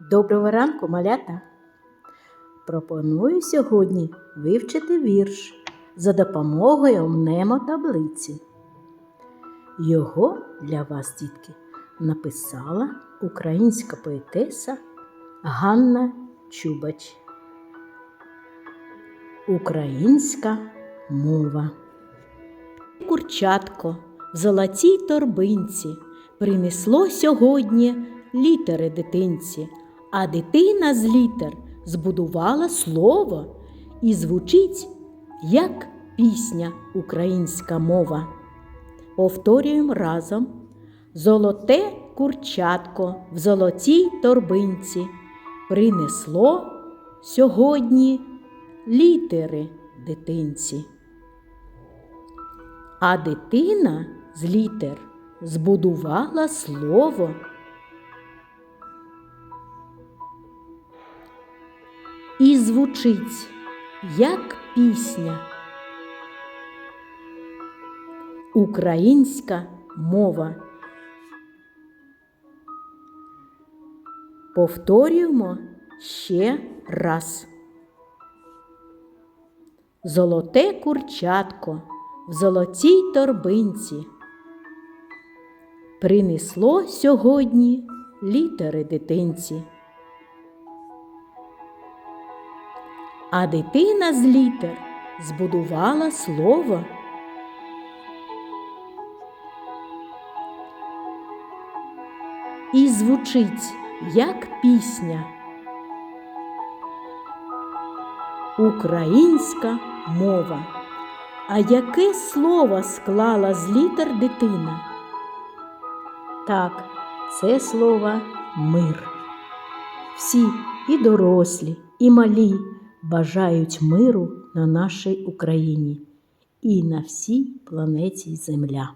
Доброго ранку, малята! Пропоную сьогодні вивчити вірш за допомогою мнемотаблиці. Його для вас, дітки, написала українська поетеса Ганна Чубач. Українська мова. Курчатко в золотій торбинці принесло сьогодні літери дитинці, а дитина з літер збудувала слово і звучить як пісня українська мова. Повторюємо разом. Золоте курчатко в золотій торбинці принесло сьогодні літери дитинці. А дитина з літер збудувала слово. І звучить як пісня. Українська мова. Повторюємо ще раз. Золоте курчатко в золотій торбинці принесло сьогодні літери дитинці. А дитина з літер збудувала слово. І звучить як пісня. Українська мова. А яке слово склала з літер дитина? Так, це слово мир. Всі і дорослі, і малі бажають миру на нашій Україні і на всій планеті Земля.